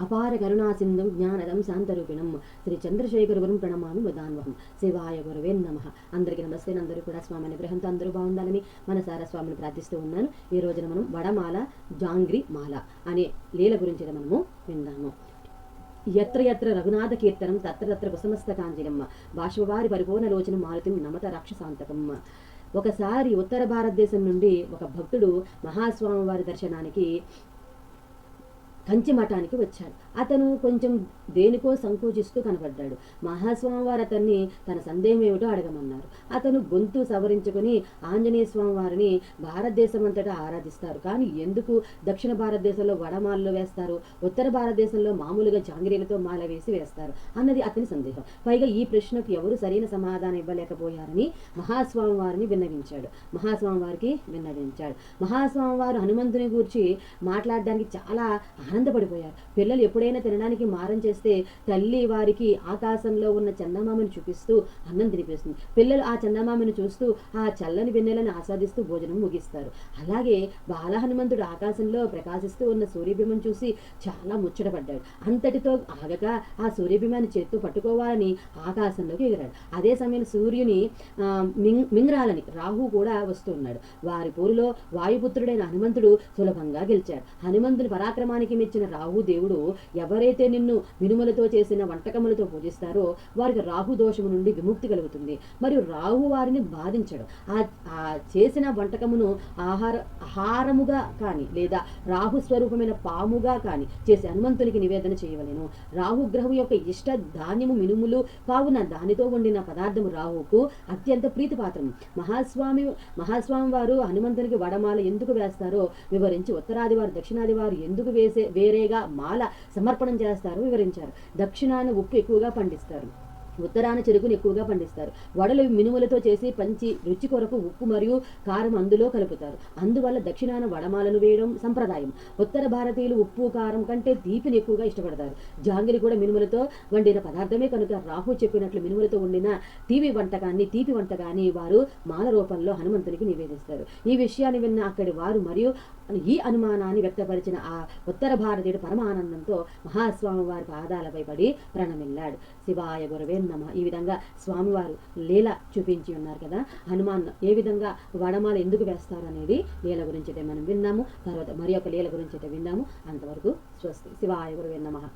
అపార కరుణాసింధం జ్ఞానదం శాంతరూపిణం. శ్రీ చంద్రశేఖర గురుం ప్రణమామి వదాన్వహం. శివాయ గురువే నమ. అందరికీ నమస్తే. అందరూ కూడా స్వామి అనుగ్రహంతో అందరూ బాగుండాలని మనసారా స్వామిని ప్రార్థిస్తూ ఉన్నాను. ఈ రోజున మనం వడమాల జాంగ్రి మాల అనే లీల గురించి మనము విందాము. ఎత్ర ఎత్ర రఘునాథ కీర్తనం తత్ర తత్ర కుసమస్త కాంజనమ్మ బాష్పవారి పరిపూర్ణ లోచన మారుతి నమత రాక్షసాంతకమ్మ ఒకసారి ఉత్తర భారతదేశం నుండి ఒక భక్తుడు మహాస్వామి వారి దర్శనానికి కంచి మఠానికి వచ్చాడు. అతను కొంచెం దేనికో సంకోచిస్తూ కనబడ్డాడు. మహాస్వామివారు అతన్ని తన సందేహం ఏమిటో అడగమన్నారు. అతను గొంతు సవరించుకొని ఆంజనేయ స్వామి వారిని భారతదేశం అంతటా ఆరాధిస్తారు. కానీ ఎందుకు దక్షిణ భారతదేశంలో వడమాలలో వేస్తారు? ఉత్తర భారతదేశంలో మామూలుగా జాంగ్రీలతో మాల వేసి వేస్తారు అన్నది అతని సందేహం. పైగా ఈ ప్రశ్నకు ఎవరు సరైన సమాధానం ఇవ్వలేకపోయారని మహాస్వామి వారిని విన్నవించాడు. మహాస్వామి వారికి విన్నవించాడు. మహాస్వామి వారు హనుమంతుని గురించి మాట్లాడడానికి చాలా ఆనందపడిపోయారు. పిల్లలు ఎప్పుడైనా తినడానికి మారం చేస్తే తల్లి వారికి ఆకాశంలో ఉన్న చందమామని చూపిస్తూ అన్నం తినిపిస్తుంది. పిల్లలు ఆ చందమామని చూస్తూ ఆ చల్లని వెన్నెలను ఆస్వాదిస్తూ భోజనం ముగిస్తారు. అలాగే బాల హనుమంతుడు ఆకాశంలో ప్రకాశిస్తూ ఉన్న సూర్యబింబం చూసి చాలా ముచ్చటపడ్డాడు. అంతటితో ఆగక ఆ సూర్యబింబాన్ని చేత్తో పట్టుకోవాలని ఆకాశంలోకి ఎగిరాడు. అదే సమయంలో సూర్యుని ఆ, మింగ్ మింగ్రాలని రాహు కూడా వస్తున్నాడు వారి పోరులో వాయుపుత్రుడైన హనుమంతుడు సులభంగా గెలిచాడు. హనుమంతుని పరాక్రమానికి జన్మనిచ్చిన రాహు దేవుడు ఎవరైతే నిన్ను మినుములతో చేసిన వంటకములతో పూజిస్తారో వారికి రాహు దోషము నుండి విముక్తి కలుగుతుంది. మరియు రాహు వారిని బాధించడు. ఆ చేసిన వంటకమును ఆహార ఆహారముగా కానీ లేదా రాహు స్వరూపమైన పాముగా కానీ చేసి హనుమంతునికి నివేదన చేయవలను. రాహుగ్రహం యొక్క ఇష్ట ధాన్యము మినుములు కావున దానితో వండిన పదార్థము రాహుకు అత్యంత ప్రీతిపాత్రం మహాస్వామి మహాస్వామి వారు హనుమంతునికి వడమాల ఎందుకు వేస్తారో వివరించి ఉత్తరాది వారు దక్షిణాది వారు ఎందుకు వేసే వేరేగా మాల సమర్పణం చేస్తారు వివరించారు. దక్షిణాన ఉప్పు ఎక్కువగా పండిస్తారు. ఉత్తరాన చెరుకును ఎక్కువగా పండిస్తారు. వడలు మినుములతో చేసి పంచి రుచి కొరకు ఉప్పు మరియు కారం అందులో కలుపుతారు. అందువల్ల దక్షిణాన వడమాలను వేయడం సంప్రదాయం. ఉత్తర భారతీయులు ఉప్పు కారం కంటే తీపిని ఎక్కువగా ఇష్టపడతారు. జాంగిరి కూడా మినుములతో వండిన పదార్థమే కనుక రాహు చెప్పినట్లు మినుములతో వండిన తీపి వంటకాన్ని తీపి వంటకాన్ని వారు మాల రూపంలో హనుమంతునికి నివేదిస్తారు. ఈ విషయాన్ని విన్న అక్కడి వారు మరియు ఈ అనుమానాన్ని వ్యక్తపరిచిన ఆ ఉత్తర భారతీయుడు పరమానందంతో మహాస్వామి వారి పాదాలపై పడి ప్రణమిల్లాడు. శివాయ గురవే నమ. ఈ విధంగా స్వామివారు లీల చూపించి ఉన్నారు కదా. హనుమాన్ ఏ విధంగా వడమాల ఎందుకు వేస్తారు అనేది లీల గురించి అయితే మనం విన్నాము. తర్వాత మరి ఒక లీల గురించి అయితే విన్నాము. అంతవరకు స్వస్తి. శివాయ గురవే నమ.